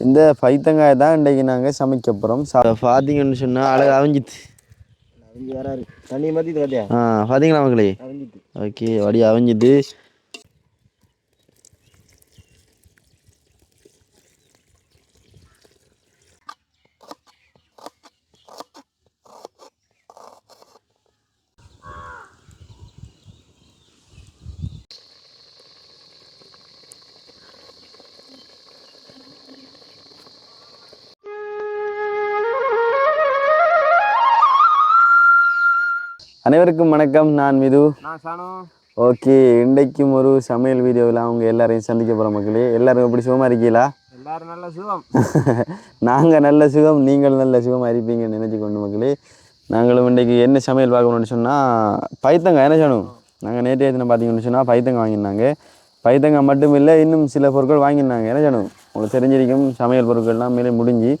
இந்த பைத்தங்காயை தான் இன்றைக்கு நாங்கள் சமைக்க போகிறோம் பார்த்தீங்கன்னு சொன்னால் அழகு அவிஞ்சித்து. தண்ணி பார்த்தியா ஆ பார்த்தீங்களா மக்களே? ஓகே வடி அவிஞ்சிட்டு. அனைவருக்கும் வணக்கம். நான் மிது. ஓகே இன்றைக்கும் ஒரு சமையல் வீடியோவில் அவங்க எல்லாரையும் சந்திக்க போகிற மக்களே. எல்லாரும் எப்படி சுகமாக இருக்கீங்களா எல்லாரும் நல்ல சுகம். நாங்கள் நல்ல சுகம் நீங்கள் நல்ல சுகமாக இருப்பீங்கன்னு நினைச்சு கொண்டு மக்களே. நாங்களும் இன்றைக்கி என்ன சமையல் பார்க்கணும்னு சொன்னால் பைத்தங்காய். என்ன செய்யணும் நாங்கள் நேற்றைய தினம் பார்த்தீங்கன்னு சொன்னால் பைத்தங்காய் வாங்கியிருந்தாங்க. பைத்தங்காய் மட்டும் இல்லை இன்னும் சில பொருட்கள் வாங்கியிருந்தாங்க. என்ன செய்யணும் உங்களுக்கு தெரிஞ்சிருக்கும் சமையல் பொருட்கள்லாம் மேலே முடிஞ்சு.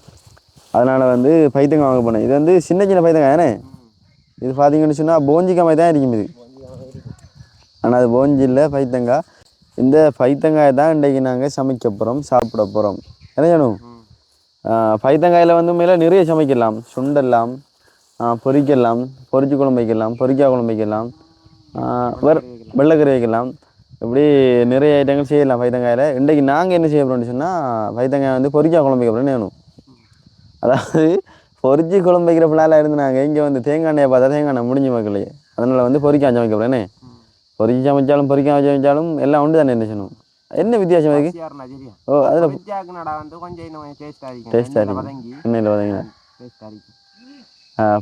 அதனால் வந்து பைத்தங்காய் வாங்க போனேன் இது வந்து சின்ன சின்ன பைத்தங்காய் தானே? இது பார்த்தீங்கன்னு சொன்னால் போஞ்சிக்காய் தான் இருக்கும் இது. ஆனால் அது போஞ்சி இல்லை பைத்தங்காய். இந்த பைத்தங்காயை தான் இன்றைக்கி நாங்கள் சமைக்க போகிறோம் சாப்பிட போகிறோம் என்ன செய்யணும் பைத்தங்காயில் வந்து மேலே நிறைய சமைக்கலாம். சுண்டெல்லாம் ஆ, பொரிக்கலாம் பொரிச்சு குழம்பு வைக்கலாம் பொரிக்காய் குழம்பு வைக்கலாம் ஆ, வெள்ளைக்கறி வைக்கலாம். இப்படி நிறைய ஐட்டங்கள் செய்யலாம் பைத்தங்காயில். இன்றைக்கி நாங்கள் என்ன செய்ய போகிறோம்னு சொன்னால் பைத்தங்காய் வந்து பொரிக்காய் குழம்பு வைக்க போகிறோம்னு வேணும் அதாவது பொரிச்சு குழம்பு வைக்கிற பிள்ளைலாம் இருந்து நாங்கள் இங்கே வந்து தேங்காய் எண்ணெயை பார்த்தா தேங்காய் எண்ணெய் முடிஞ்ச மக்களே அதனால் வந்து பொரிக்காய் சமைக்க போகிறேனே பொரிச்சு சமைச்சாலும் பொரிக்காய் சமைச்சாலும் எல்லாம் உண்டு தானே என்ன செய்யணும்? என்ன வித்தியாசம் சரியா? ஓ அதில் இருக்கும். டேஸ்ட்டாக எண்ணெயில வதங்கினா.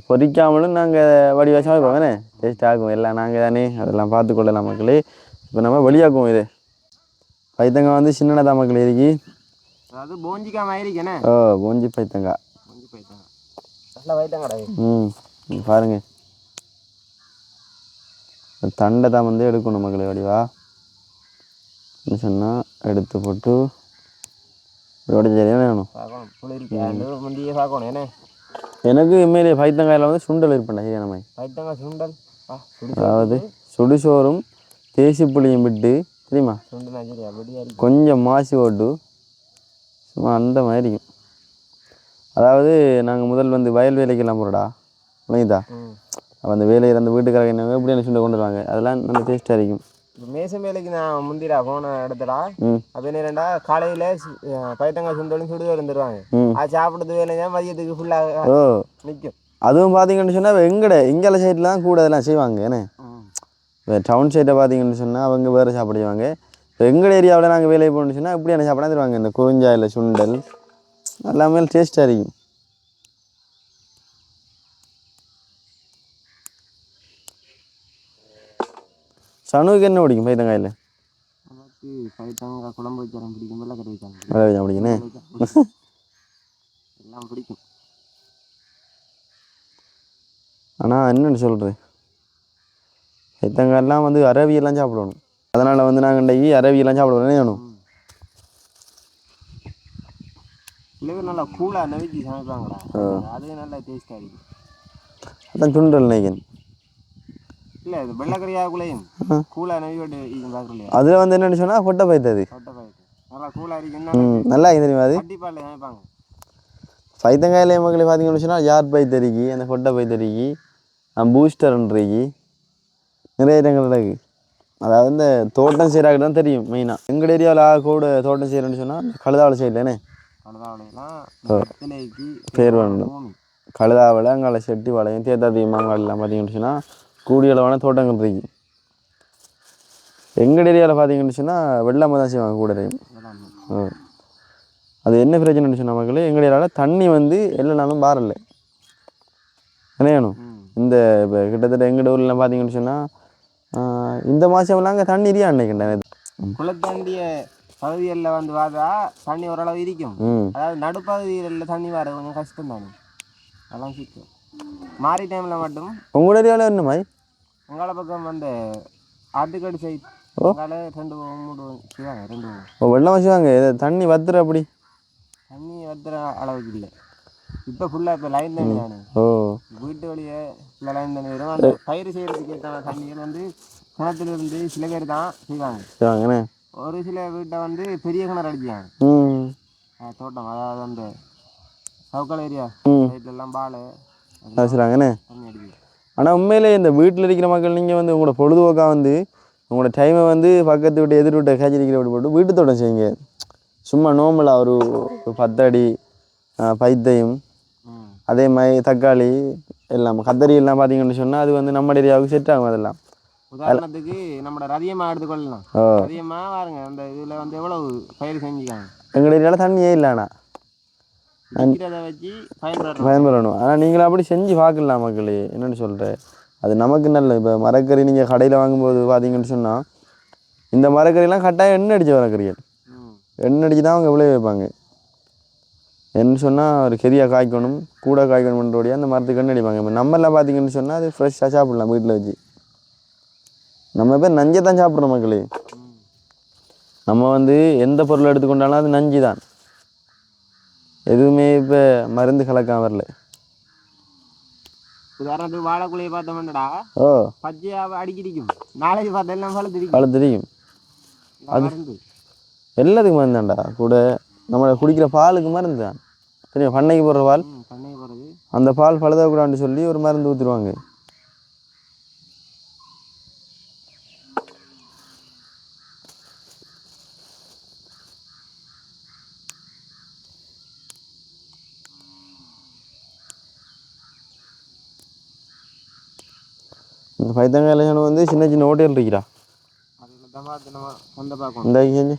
பொரிக்காமலும் நாங்கள் வடிவாக சமைப்போம் தானே டேஸ்ட் ஆகும் எல்லாம் நாங்கள் தானே. அதெல்லாம் பார்த்து கொள்ளலாம் மக்களே. இப்போ நம்ம வெளியாக்குவோம் இது. பைத்தங்காய் வந்து சின்னதாக மக்கள் இருக்கி. அதாவது போஞ்சிக்கா ஓ பூஞ்சி பைத்தங்காய். போஞ்சி போயிட்டாங்க நல்லா வைத்தாங்கடா ம் இங்க பாருங்க. இந்த தண்டை தான் வந்து எடுக்கணும் மக்களே வடிவா என்ன சொன்னால் எடுத்து போட்டு இதோட சரியான வேணும்? எனக்கு உண்மையிலே பைத்தங்காயில் வந்து சுண்டல் இருப்பேன்டா சரியான மாதிரி வைத்தாங்க சுண்டல்? அதாவது சுடுசோறும் தேசி புளியும் விட்டு தெரியுமா? கொஞ்சம் மாசி ஓட்டு சும்மா அந்த மாதிரி இருக்கும். அதாவது நாங்கள் முதல் வந்து வயல் வேலைக்கெல்லாம் போகிறோடா விளங்கிதா அப்போ அந்த வேலையில் அந்த வீட்டுக்காரங்க என்ன எப்படி என்ன சுண்டை கொண்டு வருவாங்க. அதெல்லாம் நல்ல டேஸ்ட்டாக இருக்கும். இப்போ மேசம் வேலைக்கு நான் முந்திரா போன இடத்துல ம். அப்போ என்னடா காலையில் பைத்தங்காய் சுண்டலும் சுடுதோறு தருவாங்க அது சாப்பிட்றது வேலை தான் மதியத்துக்கு ஃபுல்லாக ஓ. நிற்கும் அதுவும் பார்த்தீங்கன்னு சொன்னால் எங்கட இங்கே சைடில் தான் கூட அதெல்லாம் செய்வாங்க என்ன? இப்போ டவுன் சைடை பார்த்தீங்கன்னு சொன்னால் அவங்க வேறு சாப்பிடுவாங்க. இப்போ எங்கள் ஏரியாவில் நாங்கள் வேலைக்கு போகணும்னு சொன்னால் இப்படியான சாப்பிட தருவாங்க இந்த குறிஞ்சாயில் சுண்டல் எல்லாமே டேஸ்ட்டாக இருக்கும். சனுவுக்கு என்ன பிடிக்கும் பைத்தங்காயில்? நமக்கு பைத்தங்காய் குழம்பு வச்சாலும் பிடிக்கும் வெள்ளைக்கறி வச்சாலும் வேலை வச்சா பிடிக்குண்ணே பிடிக்கும் எல்லாம் பிடிக்கும். ஆனால் என்னென்னு சொல்கிறது பைத்தங்காயெல்லாம் வந்து அரவியெல்லாம் சாப்பிடணும். அதனால் வந்து நாங்கள் இன்றைக்கி அரவியெல்லாம் சாப்பிடுவோம் வேணும்? இல்லை நல்லா கூலாக நவிச்சு சமைப்பாங்கடா. அது நல்லா டேஸ்ட்டாக இருக்கும் அதான் சுண்டல் நினைக்கிறேன் இல்லை இது வெள்ளைக்கறியாக்குள்ளேயும் கூலாக நவி விட்டு இது பார்க்கலையா அதில் வந்து என்னென்னு சொன்னால் கொட்டை பைத்தது கொட்டை நல்லா கூலாக இருக்குன்னா நல்லா இருக்கு தெரியுமா அது? கட்டிப்பாலில் சமைப்பாங்க. பைத்தங்காயிலே மக்களை பார்த்தீங்கன்னு சொன்னால் யார் பைத்தறிக்கி அந்த கொட்டை பைத்தறிக்கி பூஸ்டர்ன்றிக்கி நிறைய இடங்கள் இருக்கு அதாவது இந்த தோட்டம் செய்கிறாங்க தான் தெரியும் மெயினாக எங்கள் ஏரியாவில் கூட தோட்டம் செய்கிறேன்னு சொன்னால் கழுதாவளையெல்லாம் திணைக்கு பேர் வரணும். பூமி கழுதாவளை அங்கால செட்டி வளையம் தேத்தாதி மாங்காடுலாம் பார்த்தீங்கன்னு சொன்னால் கூடிய அளவான தோட்டங்கள் இருக்கு. எங்கள் ஏரியாவில் பார்த்தீங்கன்னு சொன்னால் வெள்ளாமை தான் செய்வாங்க கூட. அது என்ன பிரச்சனைன்னு சொன்ன மக்களே எங்கள் ஏரியாவில் தண்ணி வந்து எல்லா நாளும் பாரல என்ன வேணும்? இந்த இப்போ கிட்டத்தட்ட எங்கள் ஊரில் பார்த்தீங்கன்னு சொன்னால் இந்த மாதம்லாம் அங்கே தண்ணி இல்லையா அன்னைக்கு? குளத்தாண்டிய பகுதிகளில் வந்து பார்த்தா தண்ணி ஓரளவு இருக்கும் அதாவது நடுப்பகுதிகளில் தண்ணி வர கொஞ்சம் கஷ்டம் தானே? அதெல்லாம் சிக்கும் மாறி டைமில் மட்டும் உங்கள் ஏரியாவில் என்ன மாதிரி? உங்கள பக்கம் வந்து ஆட்டுக்காடு சைட் ரெண்டு மூணு செய்வாங்க ரெண்டு ஓ வெள்ளம் வச்சுவாங்க இது தண்ணி வத்துற அப்படி? தண்ணி வத்துற அளவுக்கு இல்லை. இப்போ ஃபுல்லாக இப்போ லைன் தண்ணி தானே? ஓ. வீட்டு வழியே ஃபுல்லாக லைன் தண்ணி வரும். அந்த பயிர் செய்கிறதுக்கு ஏற்ற தண்ணிகள் வந்து கிணத்துலேருந்து சில பேர் தான் செய்வாங்க. செய்வாங்கண்ணே. ஒரு சில வீட்டை வந்து பெரிய கிணறு அடிச்சாங்க. தோட்டம் அதாவது அந்த சவுக்கல் ஏரியா ம். சைட்லலாம் பால் அடிக்குது. ஆனால் உண்மையிலே இந்த வீட்டில் இருக்கிற மக்கள் நீங்கள் வந்து உங்களோட பொழுதுபோக்காக வந்து உங்களோட டைமை வந்து பக்கத்து விட்டு எதிர் விட்டு கேட்ச் அடிக்கிற விட்டு போட்டு வீட்டு தோட்டம் செய்யுங்க. சும்மா நோம்பலாக ஒரு பத்தடி பைத்தையும் அதே மாதிரி தக்காளி எல்லாம் கத்தரி எல்லாம் பார்த்தீங்கன்னு சொன்னால் அது வந்து நம்ம ஏரியாவுக்கு செட் ஆகும் அதெல்லாம். உதாரணத்துக்கு நம்மளோட ரதியமா எடுத்துக்கொள்ளலாம் ரதியமா பாருங்க அந்த இதில் வந்து எவ்வளவு பயிர் செஞ்சுக்காங்க. எங்கள் ஏரியாவில் தண்ணியே இல்லைண்ணா வச்சு பயன்படணும் ஆனால் நீங்கள் அப்படி செஞ்சு பார்க்கலாம் மக்களே. என்னென்னு சொல்கிறேன் அது நமக்கு நல்ல இப்போ மரக்கறி நீங்கள் கடையில் வாங்கும்போது பார்த்தீங்கன்னு சொன்னால் இந்த மரக்கறிலாம் கட்டாயம் எண்ணெய் அடித்த மரக்கறிகள். எண்ணெய் அடிச்சு தான் அவங்க விளைய வைப்பாங்க. என்ன சொன்னால் ஒரு கெரியாக காய்க்கணும் கூட காய்க்கணுன்றோடைய அந்த மரத்துக்கு எண்ணெய் அடிப்பாங்க. இப்போ நம்மெல்லாம் பார்த்தீங்கன்னு சொன்னால் அது ஃப்ரெஷ்ஷாக சாப்பிடலாம் வீட்டில் வச்சு. நம்ம பேர் நஞ்சை தான் சாப்பிட்றோம் மக்களே. நம்ம வந்து எந்த பொருளை எடுத்துக்கொண்டாலும் அது நஞ்சு தான். எதுவுமே இப்போ மருந்து கலக்காம வரல. உதாரணத்துக்கு வாழைக்குழியை பார்த்தோம்டா ஓ. பச்சையாக அடிக்கிடிக்கும். நாளைக்கு பார்த்தா எல்லாம் மருந்து. எல்லாத்துக்கும் மருந்து தான்டா. கூட நம்ம குடிக்கிற பாலுக்கு மருந்து தான். தெரியும்? பண்ணைக்கு போடுற பால்? பண்ணைக்கு அந்த பால் பழுதக்கூடாதுன்னு சொல்லி ஒரு மருந்து ஊற்றிடுவாங்க இந்த இளைஞன் வந்து சின்ன சின்ன ஹோட்டல் இருக்கிறா இந்த செஞ்சு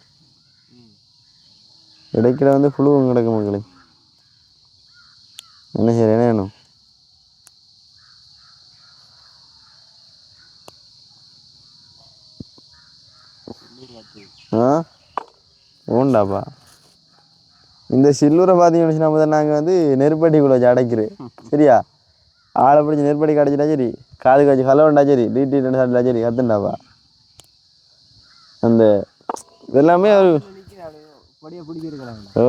இடைக்கிட வந்து புழுவும் கிடக்கு மக்களே. என்ன சரி என்ன வேணும்? ஆ? உண்டாப்பா இந்த சில்லூரை பார்த்தீங்கன்னு வச்சு நம்ம நாங்கள் வந்து நெருப்பட்டிக்குள்ள வச்சு அடைக்கிறோம். சரியா? ஆளை பிடிச்சி நெருப்படி அடைச்சிட்டா சரி காது காய்ச்சி கலவண்டா சரி டீ ரெண்டு சாப்பிட்டா சரி கத்துண்டாப்பா. அந்த இதெல்லாமே ஒரு ஓ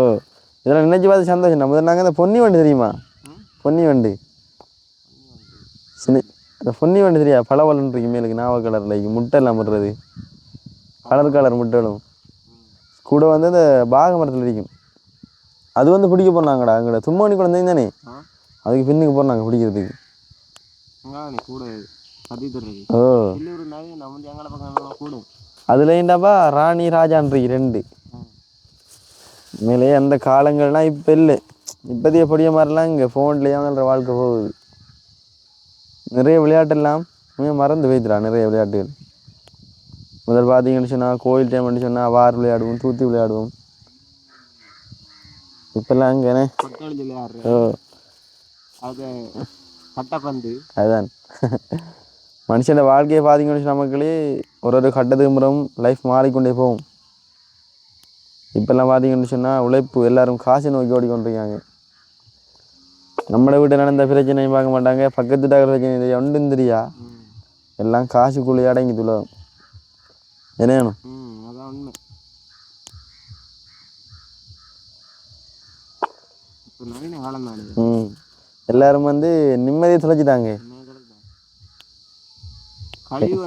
இதெல்லாம் நினச்சி பார்த்து சந்தோஷம். நம்ம நாங்கள் இந்த பொன்னி வண்டி தெரியுமா? பொன்னி வண்டு. சின்ன இந்த பொன்னி வண்டு தெரியா? பளபளன்னு இருக்கு மேலுக்கு நாவ கலரில் முட்டை எல்லாம் போடுறது. கலர் கலர் முட்டைகளும். கூட வந்து அந்த பாக மரத்தில் இருக்கும் அது வந்து பிடிக்க போனாங்கடா அங்கட. தும்மணி குழந்தைங்க தானே? அதுக்கு பின்னுக்கு போனாங்க பிடிக்கிறதுக்கு. நீ கூட கத்தி தர்றது ஓ. இல்லூர் இருந்தாவே நம்ம வந்து எங்களை பக்கம் கூடும் அதில் ஏண்டாப்பா ராணி ராஜான் இருக்கு ரெண்டு. உண்மையிலேயே அந்த காலங்கள்லாம் இப்போ இல்லை. இப்போதைய பொடிய மாதிரிலாம் இங்கே ஃபோன்லேயே தான் வாழ்க்கை போகுது. நிறைய விளையாட்டெல்லாம் மறந்து வைத்துடா நிறைய விளையாட்டுகள். முதல் பார்த்தீங்கன்னு சொன்னால் கோயில் டைம்னு சொன்னால் வார் விளையாடுவோம் தூத்தி விளையாடுவோம். இப்போல்லாம் அங்கேனே விளையாடுற. ஓ. அது அதுதான் மனுஷன் வாழ்க்கையை பார்த்தீங்கன்னு சொன்ன மக்களே ஒரு ஒரு கட்டத்துக்கு முறம் லைஃப் மாறிக்கொண்டே போகும். இப்போல்லாம் பார்த்தீங்கன்னு சொன்னால் உழைப்பு எல்லாரும் காசை நோக்கி ஓடிக்கொண்டிருக்காங்க. நம்மளை வீட்டில் நடந்த பிரச்சனையும் பார்க்க மாட்டாங்க. பக்கத்து வீட்டாக பிரச்சனை தெரியா ஒன்றும் தெரியா? எல்லாம் காசுக்குள்ளே அடங்கி துளம் என்ன வேணும்? நவீன காலம் தான் ம். எல்லாரும் வந்து நிம்மதியை தொலைச்சிட்டாங்க எல்லாம்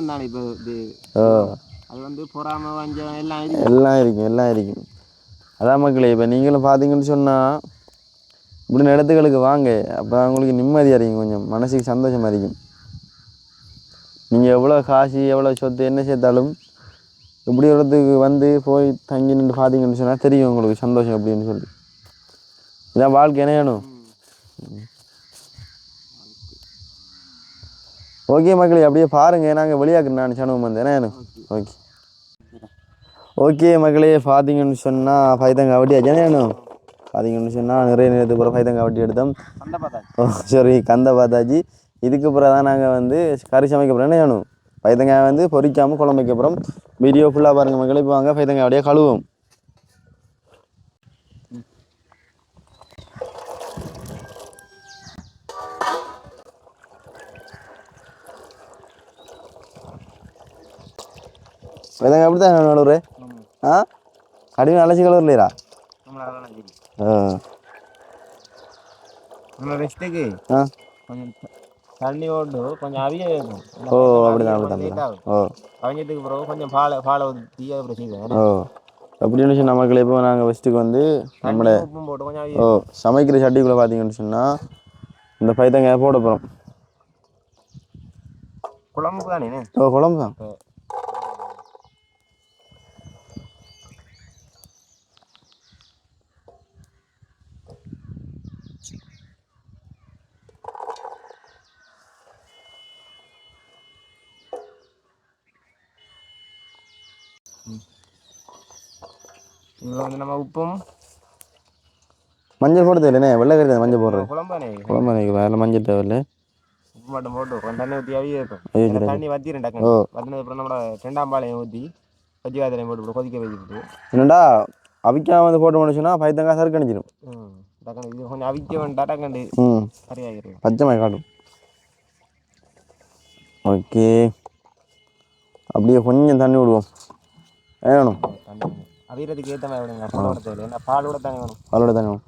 இருக்கு. எல்லாம் இருக்கும் எல்லாம் இருக்கும் அதான் மக்களே இப்போ நீங்களும் பார்த்தீங்கன்னு சொன்னால் இப்படி இடத்துகளுக்கு வாங்க. அப்போ உங்களுக்கு நிம்மதியாக இருக்கும் கொஞ்சம். மனசுக்கு சந்தோஷமாக இருக்கும். நீங்கள் எவ்வளோ காசு எவ்வளோ சொத்து என்ன சேர்த்தாலும் இப்படி இடத்துக்கு வந்து போய் தங்கி நின்று பார்த்தீங்கன்னு சொன்னால் தெரியும் உங்களுக்கு சந்தோஷம் அப்படின்னு சொல்லி. இதான் வாழ்க்கை என்ன வேணும்? ஓகே மக்களே அப்படியே பாருங்கள் நாங்கள் வெளியாக்குறேன் நான் சனவம் வந்து. என்ன வேணும் ஓகே. ஓகே மக்களே பார்த்தீங்கன்னு சொன்னால் பைத்தங்க வட்டி அஜனேனும் பார்த்தீங்கன்னு சொன்னால் நிறைய நேரத்துக்கு அப்புறம் பைத்தங்க வட்டி எடுத்தோம். ஓ சரி கந்த பார்த்தாச்சு இதுக்கு அப்புறம் தான் நாங்கள் வந்து கறி சமைக்க போகிறோம் என்ன வேணும் பைத்தங்காய் வந்து பொரிக்காமல் குழம்பு வைக்க போகிறோம் வீடியோ ஃபுல்லாக பாருங்கள் மக்களே. இப்போ வாங்க பைத்தங்காய் அப்படியே கழுவும் பைத்தங்காய் எப்படி தான் ஆ? கடுமை அலசி நம்மள கொஞ்சம் த- தண்ணி ஓட்டு கொஞ்சம் அவிய ஓ அப்படிதான் ஓ. அவிஞ்சதுக்கு பிறகு கொஞ்சம் பாலை பாலை ஊற்றி அப்புறம் செய்வேன் ஓ. அப்படின்னு சொன்ன மக்கள் இப்போ நாங்கள் ஃபஸ்ட்டுக்கு வந்து அவிய ஓ சமைக்கிற சட்டிக்குள்ளே பார்த்தீங்கன்னு சொன்னால் இந்த பைத்தங்காயை போட போகிறோம் குழம்பு தானே? ஓ குழம்பு தான். இதில் வந்து நம்ம உப்பும் மஞ்சள் போட தேவையில்லைண்ணே வெள்ளை கறி மஞ்சள் போடுறது. குழம்பு தானே குழம்பு எனக்கு வேறு மஞ்சள் தேவையில்லை. உப்பு மட்டும் போட்டு கொஞ்சம் தண்ணி ஊற்றி அவிய இருக்கும். தண்ணி வத்திரும் ஓ. டக்குனு வத்தினது அப்புறம் நம்மளோட ரெண்டாம் பாளையம் ஊற்றி காய்ச்சலையும் போட்டு கொதிக்க வச்சுட்டு என்னடா அவிக்காம வந்து போட்டு முடிச்சுன்னா பைத்தங்காய் சறுக்கணிச்சிடும் ம். டக்குனு இது கொஞ்சம் அவிக்க வேண்டாம் டக்குனு. சரியாகிடும் பச்சை காட்டும். ஓகே. அப்படியே கொஞ்சம் தண்ணி விடுவோம். வேணும் தண்ணி அவியறதுக்கு ஏற்ற மாதிரி விடுங்க. பால் விட தேவையில்லை. ஏன்னா பால் விட தானே வேணும். அதோட தண்ணி வேணும்?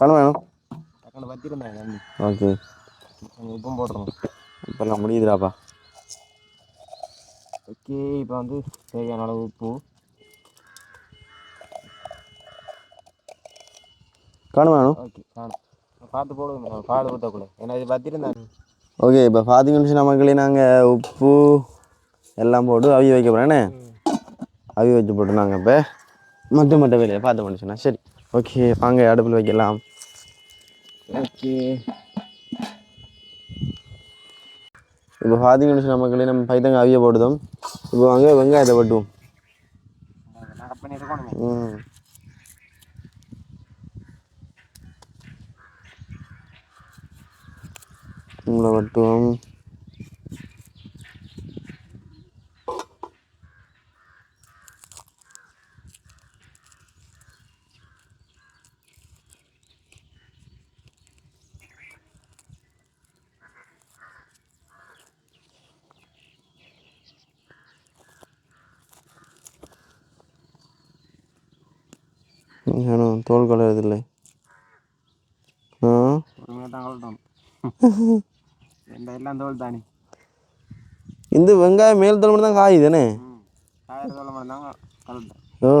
கணம் வேணும்? டக்குனு வத்திருந்தாங்க தண்ணி ஓகே. உப்பும் போட்டுருவோம் இப்போல்லாம் முடியுதுடாப்பா. ஓகே இப்போ வந்து தேவையான அளவு உப்பு. கணம் வேணும்? ஓகே காணும். பார்த்து போடுங்க பால் ஊற்றக்கூடாது ஏன்னா இது வத்திருந்தாங்க ஓகே இப்போ பார்த்தீங்கன்னு மக்களே நாங்கள் உப்பு எல்லாம் போட்டு அவி வைக்க போகிறேன்னு அவி வச்சு போட்டு நாங்கள் இப்போ மற்ற மற்ற வேலையை பார்த்து பண்ணி சரி. ஓகே வாங்க அடுப்பில் வைக்கலாம். ஓகே இப்போ பார்த்தீங்கன்னு சொன்ன மக்களே நம்ம பைத்தங்க அவிய போட்டுதோம் இப்போ வாங்க வெங்காயத்தை வெட்டுவோம். ம். உங்களை வெட்டுவோம். பொறுமையாக தான் கலட்டணும் ரெண்டு எல்லாம் தோல் தானே. இந்த வெங்காயம் மேல் தோல் மட்டும் தான் காய் தானே ஓ.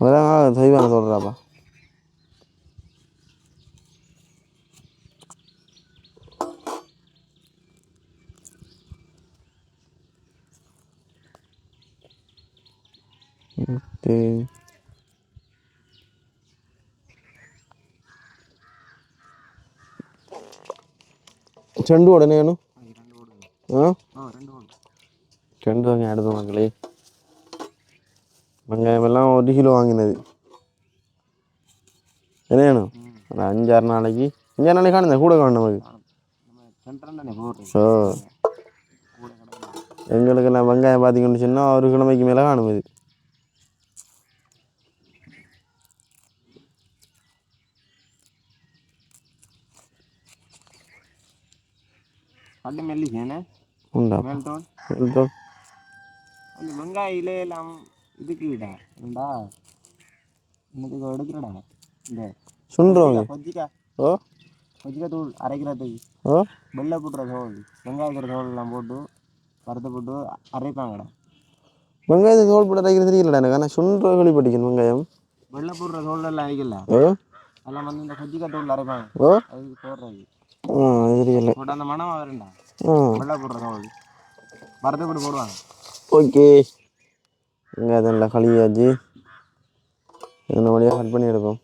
அதான் செய்வாங்க சொல்கிறாப்பா ஓகே செண்டு உடனே வேணும் ரெண்டு ஓடுங்க ஆ ஆ வாங்க அடுத்த மக்களே வெங்காயம் எல்லாம் ஒரு கிலோ வாங்கினது என்ன வேணும் ஒரு அஞ்சாறு நாளைக்கு அஞ்சாறு நாளைக்கு காணுங்க கூட காணும் நமக்கு ஸோ எங்களுக்கு நான் வெங்காயம் பார்த்தீங்கன்னு சொன்னால் ஒரு கிழமைக்கு மேலே காணும் இது மெல்லிசேனே உண்டா? மேல் தோல் இதோ. அந்த வெங்காய இலையெல்லாம் இதுக்கு விடா ஏண்டா இன்னதுக்கு எடுக்கிறடா. இந்த சுண்டுறவங்க கொஜ்ஜிக்காய் ஓ? கொஜ்ஜிக்காய் தூள் அரைக்கிறதுக்கு. ஓ? வெள்ளை புட்டுற தோல் வெங்காயக்கிற தோல் எல்லாம் போட்டு வறுத்து போட்டு அரைப்பாங்கடா. வெங்காயத்தை தோல் போட்டு அரைக்கிறது தெரியலடா எனக்கு. ஆனால் சுண்டுற வெளிப்பட்டிக்கணும் வெங்காயம். வெள்ளை புட்டுற தோல் எல்லாம் அரைக்கல. ஓ? அதெல்லாம் வந்து இந்த கொஜ்ஜிக்காய் தூள் அரைப்பாங்க. ஓ? அதுக்கு போடுறது. அது போட்டு அந்த மனம் வரண்டா வெள்ளை புட்டுற தோல் வறுத்து போட்டு போடுவாங்க. ஓகே. வெங்காயத்தை நல்லா கழுவியாச்சு. இந்த வழியாக கட் பண்ணி எடுப்போம்.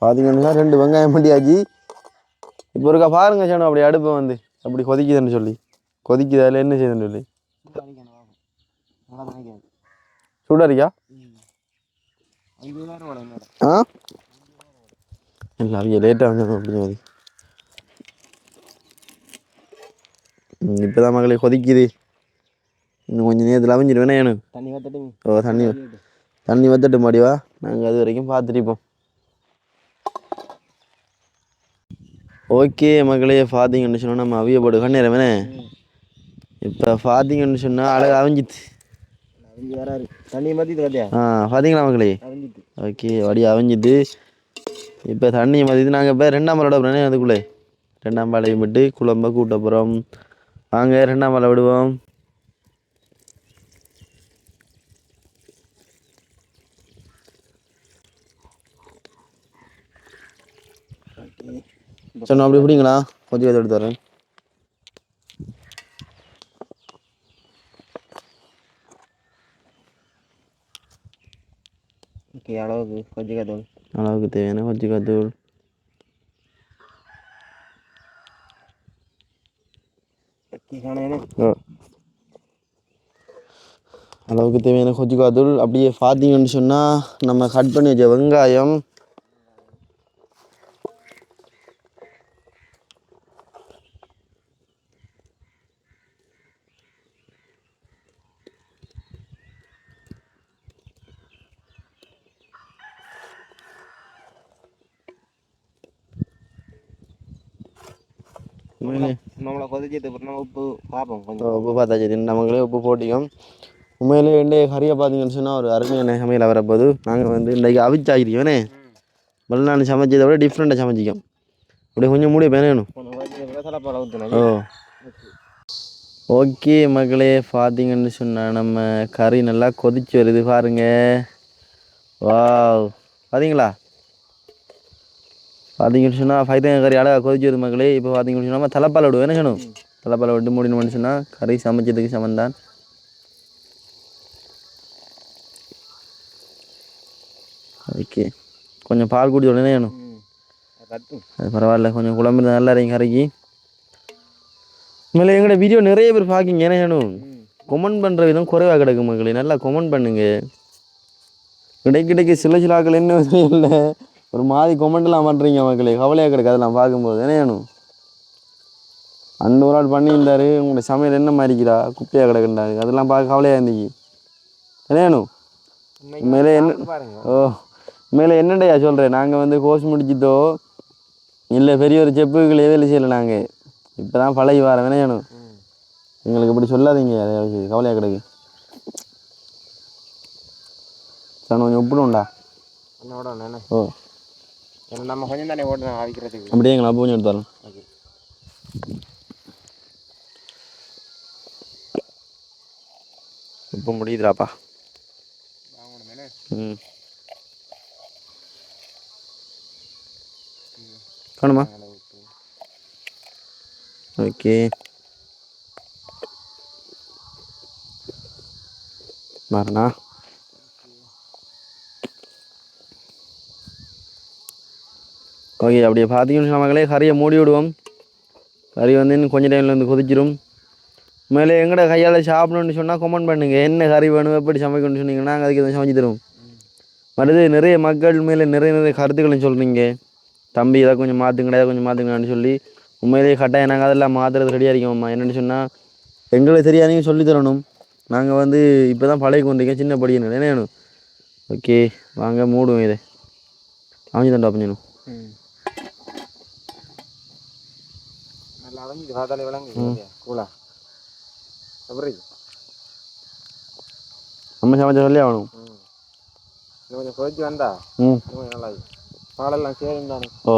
பார்த்தீங்கன்னா ரெண்டு வெங்காயம் பண்ணியாச்சு இப்போ இருக்கா பாருங்க சேனு அப்படி அடுப்பை வந்து அப்படி கொதிக்குதுன்னு சொல்லி. கொதிக்குது அதில் என்ன செய்யுதுன்னு சொல்லி. என்னோட ஆ? இல்லை அவங்க லேட்டாக வந்து அப்படிங்கிறது இப்போ தான் மகளே கொதிக்குது. இன்னும் கொஞ்சம் நேரத்தில் அவிஞ்சிருவேனே எனக்கு. தண்ணி ஓ தண்ணி தண்ணி வத்தட்டு மாடிவா நாங்கள் அது வரைக்கும் பார்த்துருப்போம் ஓகே மகளே பார்த்தீங்கன்னு சொன்னால் நம்ம அவியப்படு கண்ணேரமேனே இப்போ பார்த்தீங்கன்னு சொன்னால் அழகாக அவிஞ்சித்து. ஆ பார்த்தீங்களா மகளே ஓகே வடி அவிஞ்சிட்டு இப்போ தண்ணி மதித்து நாங்கள் இப்போ ரெண்டாம் பாலோட விடுறோம் அதுக்குள்ளே? ரெண்டாம் பாலையும் விட்டு குழம்ப கூட்ட போகிறோம் வாங்க ரெண்டாம் பாலை விடுவோம். சொன்ன அப்படி பிடிங்களா கொஞ்சம் எடுத்து வரேன் ஓகே அளவுக்கு கொஞ்சம் கதவு அளவுக்கு தேவையான கொஞ்சம் காணேனே அளவுக்கு தேவையான கொச்சிக்காத்தூள் அப்படியே பார்த்தீங்கன்னு சொன்னால் நம்ம கட் பண்ணி வச்ச வெங்காயம் நம்மளை கொதிச்சது அப்புறம் நம்ம உப்பு பார்ப்போம் கொஞ்சம் உப்பு பார்த்தாச்சு நமங்களே உப்பு போட்டிக்கும் உண்மையிலே இன்றைய கறியை பார்த்தீங்கன்னு சொன்னால் ஒரு அருமையான சமையல் வரப்போது நாங்கள் வந்து இன்றைக்கு அவிச்சாகிருக்கோனே வெளிநாடு சமைச்சதை விட டிஃப்ரெண்ட்டாக சமைச்சிக்கோம் அப்படியே கொஞ்சம் மூடி சிலப்பழம் ஓ ஓகே மக்களே பார்த்தீங்கன்னு சொன்னால் நம்ம கறி நல்லா கொதிச்சு வருது பாருங்க வாவ் பார்த்தீங்களா பார்த்தீங்கன்னு சொன்னால் ஃபைத்தங்க கறி அழகாக கொதிச்சு வருது மக்களே. இப்போ பார்த்தீங்கன்னு சொன்னால் தலைப்பால் விடுவோம். என்ன செய்யணும்? தலைப்பால் விட்டு முடியணும்னு சொன்னால் கறி சமைச்சதுக்கு சமந்தான். ஓகே கொஞ்சம் பால் குடிச்ச உடனே வேணும் அது பரவாயில்ல. கொஞ்சம் குழம்பு நல்லா இறங்கி கறக்கி. மேலே எங்களோட வீடியோ நிறைய பேர் பார்க்கிங்க என்ன வேணும் கொமெண்ட் பண்ணுற விதம் குறைவாக கிடக்கு மக்களே. நல்லா கொமெண்ட் பண்ணுங்க. இடைக்கிடைக்கு சில சில ஆக்கள் என்ன? இல்லை. ஒரு மாதிரி கொமெண்ட்லாம் பண்ணுறீங்க மக்களே. கவலையாக கிடக்கு அதெல்லாம் பார்க்கும்போது. என்ன அந்த ஒரு ஆள் பண்ணியிருந்தாரு. உங்களோட சமையல் என்ன மாதிரிக்கிறா குப்பையாக கிடக்குண்டாரு அதெல்லாம் பார்க்க கவலையாக இருந்துச்சு என்ன உண்மையிலே என்ன ஓ உண்மையில என்னடையா சொல்கிறேன் நாங்கள் வந்து கோர்ஸ் முடிச்சிட்டோ? இல்லை பெரிய ஒரு செப்புகள் வேலை செய்யலை நாங்கள் இப்போ தான் பழகி வர வேணும்? எங்களுக்கு இப்படி சொல்லாதீங்க. கவலையாக கிடக்கு. சார் கொஞ்சம் என்ன? ஓ. நம்ம கொஞ்சம் தானே ஓடுறோம் அவிக்கிறதுக்கு அப்படியே எங்களை அப்போ கொஞ்சம் எடுத்தாலும் ஓகே. இப்போ முடியுதுடாப்பா. ம். காணுமா? ஓகே. மரணா ஓகே அப்படியே பார்த்தீங்கன்னு சொன்னாங்களே கறியை மூடி விடுவோம். கறி வந்து இன்னும் கொஞ்சம் டைமில் வந்து கொதிச்சிரும். மேலே எங்கட கையால் சாப்பிடணும்னு சொன்னால் கமெண்ட் பண்ணுங்கள் என்ன கறி வேணும் எப்படி சமைக்கணும்னு சொன்னீங்கன்னா நாங்கள் அதுக்கு எதுவும் சமைச்சு தருவோம். மறுது நிறைய மக்கள் மேலே நிறைய நிறைய கருத்துக்களும் சொல்கிறீங்க தம்பி இதை கொஞ்சம் மாற்றுங்கடா இதை கொஞ்சம் மாற்றுங்கடான்னு சொல்லி உண்மையிலேயே கட்டாயம் நாங்கள் அதெல்லாம் மாற்றுறது ரெடியாக இருக்கோம்மா என்னென்னு சொன்னால் எங்களுக்கு தெரியாதீங்க சொல்லி தரணும். நாங்கள் வந்து இப்போ தான் பழகி கொண்டிருக்கோம் சின்ன படிக்கணும் என்ன வேணும்? ஓகே வாங்க மூடுவோம் இதை. அமைஞ்சு தண்டா அப்பஞ்சணும் ம் நல்லா அரைஞ்சிட்டு பார்த்தாலே விளங்கு கூலா எப்படி நம்ம சமைச்ச சொல்லி ஆகணும் கொஞ்சம் கொதிச்சு வந்தா கொஞ்சம் நல்லா இருக்கும் பாலெல்லாம் சேரும் தானே ஓ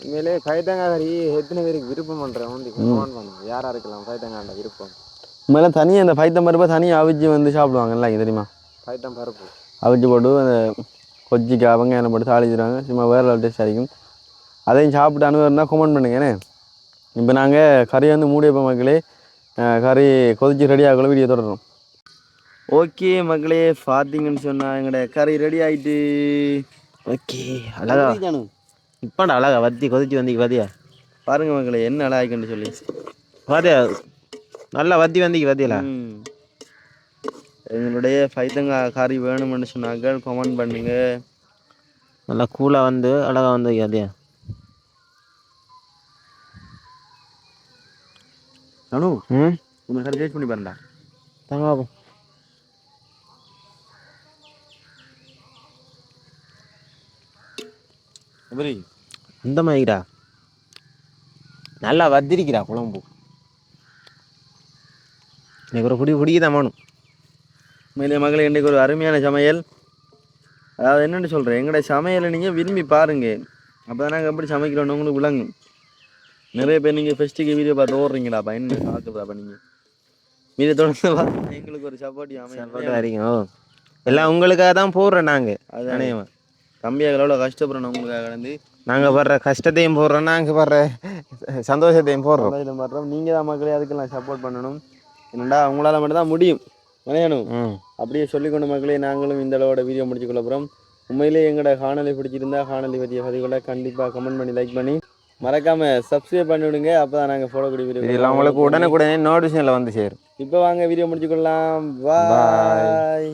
உண்மையிலே ஃபைட்டங்காய் கறி எத்தனை பேருக்கு விருப்பம் பண்ணுறேன் வந்து ஃபோன் பண்ணுங்க யாராக இருக்கலாம் ஃபைட்டங்காண்ட விருப்பம் உண்மையில தனியாக அந்த பைத்தம் பருப்பை தனியாக அவிச்சு வந்து சாப்பிடுவாங்கல்ல தெரியுமா ஃபைட்டம் பருப்பு அவிச்சு போட்டு அந்த கொச்சிக்காய் வெங்காயம் போட்டு தாளிச்சிடுவாங்க சும்மா வேறு லெவல் டேஸ்ட் அடிக்கும் அதையும் சாப்பிட்டு அனுபவம்னா கமெண்ட் பண்ணுங்க என்ன? இப்போ நாங்கள் கறி வந்து மூடி வைப்போம் மக்களே கறி கொதிச்சு ரெடி ஆகல வீடியோ தொடரும் ஓகே மக்களே பார்த்தீங்கன்னு சொன்னா எங்களோட கறி ரெடி ஆயிட்டு. ஓகே அழகா. இப்போண்டா அழகா வத்தி கொதிச்சு வந்திக்கு பாத்தியா? பாருங்க மக்களே என்ன அழகாய்க்குன்னு சொல்லி. பாத்தியா? நல்லா வத்தி வந்திக்கு பாத்தியலா ம். எங்களுடைய பைத்தங்காய் கறி வேணும்னு சொன்னாங்க கமெண்ட் பண்ணுங்க. நல்லா கூலாக வந்து அழகா வந்து பாத்தியா? அனு ம்? உங்க கறி டேஸ்ட் பண்ணி பாருடா. தாங்க பாப்போம் எப்படி இந்த மாதிரிடா நல்லா வத்திரிக்கிறா குழம்பு. எனக்கு ஒரு குடி குடிக்க வேணும் உண்மையிலே மகளே இன்றைக்கு ஒரு அருமையான சமையல். அதாவது என்னென்னு சொல்கிறேன் எங்களுடைய சமையலை நீங்கள் விரும்பி பாருங்க. அப்போ தான் நாங்கள் எப்படி சமைக்கிறோன்னு உங்களுக்கு விளங்கும். நிறைய பேர் நீங்கள் ஃபெஸ்ட்டுக்கு வீடியோ பார்த்து ஓடுறீங்களாப்பா என்ன பார்க்குறதாப்பா நீங்கள் வீடியோ தொடர்ந்து பார்த்தா எங்களுக்கு ஒரு சப்போர்ட் அமையும் வரீங்க எல்லாம் உங்களுக்காக தான் போடுறோம் நாங்கள் அது அநேகமா. தம்பியாக எவ்வளோ கஷ்டப்படுறோம் உங்களுக்காக கடந்து. நாங்கள் படுற கஷ்டத்தையும் போடுறோம் நாங்கள் படுற சந்தோஷத்தையும் போடுறோம். சந்தோஷம் படுறோம். நீங்கள் தான் மக்களே அதுக்கெல்லாம் சப்போர்ட் பண்ணணும். என்னடா உங்களால் மட்டும் தான் முடியும் நினையணும் அப்படியே சொல்லிக்கொண்ட மக்களே நாங்களும் இந்த அளவோட வீடியோ முடிச்சுக்கொள்ள போகிறோம் உண்மையிலே எங்களோட காணொலி பிடிச்சிருந்தா காணொலி பற்றிய பதிவுகளை கண்டிப்பாக கமெண்ட் பண்ணி லைக் பண்ணி மறக்காம சப்ஸ்கிரைப் பண்ணி விடுங்க அப்போ தான் நாங்கள் போடக்கூடிய இதெல்லாம் வீடியோ உங்களுக்கு உடனுக்குடனே நோட்டிஃபிகேஷனில் வந்து சேரும். இப்போ வாங்க வீடியோ முடிச்சுக்கொள்ளலாம். பாய்